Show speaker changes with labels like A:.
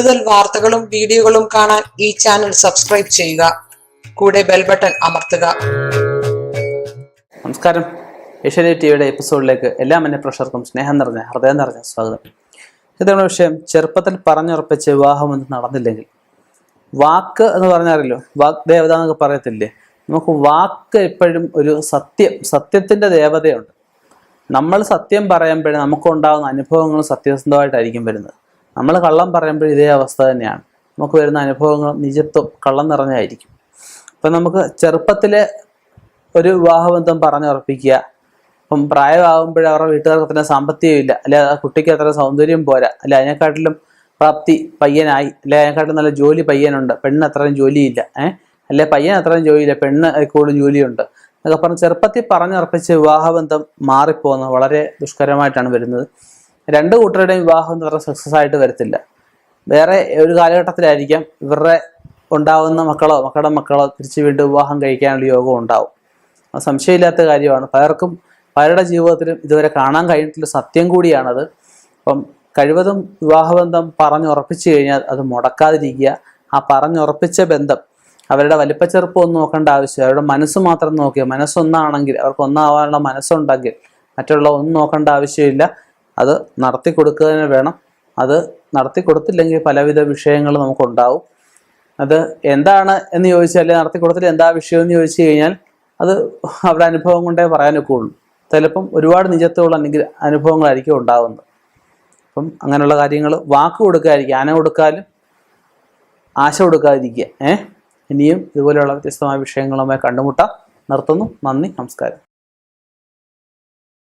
A: കൂടുതൽ വാർത്തകളും വീഡിയോകളും കാണാൻ ഈ ചാനൽ സബ്സ്ക്രൈബ് ചെയ്യുക. കൂടെ ബെൽ ബട്ടൺ അമർത്തുക.
B: നമസ്കാരം. ഏഷ്യാനെറ്റ് ടിവിയുടെ എപ്പിസോഡിലേക്ക് എല്ലാ മന്യ പ്രഷർക്കും സ്നേഹം നിറഞ്ഞ ഹൃദയം നിറഞ്ഞ സ്വാഗതം. ഇതാണ് വിഷയം. ചെറുപ്പത്തിൽ പറഞ്ഞുറപ്പിച്ച വിവാഹം ഒന്നും നടന്നില്ലെങ്കിൽ. വാക്ക് എന്ന് പറഞ്ഞാലല്ലോ വാക് ദേവത എന്നൊക്കെ പറയത്തില്ലേ? നമുക്ക് വാക്ക് എപ്പോഴും ഒരു സത്യം സത്യത്തിന്റെ ദേവതയുണ്ട്. നമ്മൾ സത്യം പറയുമ്പോഴേ നമുക്കുണ്ടാകുന്ന അനുഭവങ്ങൾ സത്യസന്ധമായിട്ടായിരിക്കും വരുന്നത്. നമ്മൾ കള്ളം പറയുമ്പോൾ ഇതേ അവസ്ഥ തന്നെയാണ്. നമുക്ക് വരുന്ന അനുഭവങ്ങൾ നിജത്വം കള്ളം നിറഞ്ഞായിരിക്കും. അപ്പം നമുക്ക് ചെറുപ്പത്തിലെ ഒരു വിവാഹബന്ധം പറഞ്ഞുറപ്പിക്കുക. അപ്പം പ്രായമാകുമ്പോഴേ അവരുടെ വീട്ടുകാർക്ക് അത്ര സാമ്പത്തികമില്ല. അല്ലെ ആ കുട്ടിക്ക് അത്ര സൗന്ദര്യം പോരാ. അല്ലെ അതിനെക്കാട്ടിലും പ്രാപ്തി പയ്യനായി. അല്ലെ അതിനെക്കാട്ടിലും നല്ല ജോലി പയ്യനുണ്ട്. പെണ്ണിന് അത്രയും ജോലിയില്ല. ഏഹ് അല്ലെ പയ്യൻ അത്രയും ജോലിയില്ല. പെണ്ണ് കൂടുതൽ ജോലിയുണ്ട്. എന്നൊക്കെ പറഞ്ഞ് ചെറുപ്പത്തിൽ പറഞ്ഞുറപ്പിച്ച് വിവാഹബന്ധം മാറിപ്പോകുന്നത് വളരെ ദുഷ്കരമായിട്ടാണ് വരുന്നത്. രണ്ട് കൂട്ടരുടെയും വിവാഹം എന്ന് പറഞ്ഞാൽ സക്സസ് ആയിട്ട് വരത്തില്ല. വേറെ ഒരു കാലഘട്ടത്തിലായിരിക്കാം ഇവരുടെ ഉണ്ടാവുന്ന മക്കളോ മക്കളുടെ മക്കളോ തിരിച്ചു വീണ്ടും വിവാഹം കഴിക്കാനുള്ള യോഗം ഉണ്ടാവും. അത് സംശയമില്ലാത്ത കാര്യമാണ്. പലർക്കും പലരുടെ ജീവിതത്തിലും ഇതുവരെ കാണാൻ കഴിഞ്ഞിട്ടുള്ള സത്യം കൂടിയാണത്. അപ്പം കഴിവതും വിവാഹബന്ധം പറഞ്ഞുറപ്പിച്ചു കഴിഞ്ഞാൽ അത് മുടക്കാതിരിക്കുക. ആ പറഞ്ഞുറപ്പിച്ച ബന്ധം അവരുടെ വലിപ്പച്ചെറുപ്പം ഒന്നും നോക്കേണ്ട ആവശ്യം അവരുടെ മനസ്സ് മാത്രം നോക്കിയാൽ മനസ്സൊന്നാണെങ്കിൽ അവർക്ക് ഒന്നാവാനുള്ള മനസ്സുണ്ടെങ്കിൽ മറ്റുള്ള ഒന്നും നോക്കേണ്ട ആവശ്യമില്ല. അത് നടത്തി കൊടുക്കുക തന്നെ വേണം. അത് നടത്തി കൊടുത്തില്ലെങ്കിൽ പലവിധ വിഷയങ്ങൾ നമുക്കുണ്ടാവും. അത് എന്താണ് എന്ന് ചോദിച്ചാൽ നടത്തി കൊടുത്തിട്ട് എന്താ വിഷയം എന്ന് ചോദിച്ചു കഴിഞ്ഞാൽ അത് അവരുടെ അനുഭവം കൊണ്ടേ പറയാനൊക്കെ ഉള്ളൂ ചിലപ്പം ഒരുപാട് നിജത്തുള്ള അല്ലെങ്കിൽ അനുഭവങ്ങളായിരിക്കും ഉണ്ടാവുന്നത്. അപ്പം അങ്ങനെയുള്ള കാര്യങ്ങൾ വാക്ക് കൊടുക്കാതിരിക്കുക. ആന കൊടുക്കാലും ആശ കൊടുക്കാതിരിക്കുക. ഏഹ് ഇനിയും ഇതുപോലെയുള്ള വ്യത്യസ്തമായ വിഷയങ്ങളുമായി കണ്ടുമുട്ടാം. നിർത്തുന്നു. നന്ദി. നമസ്കാരം.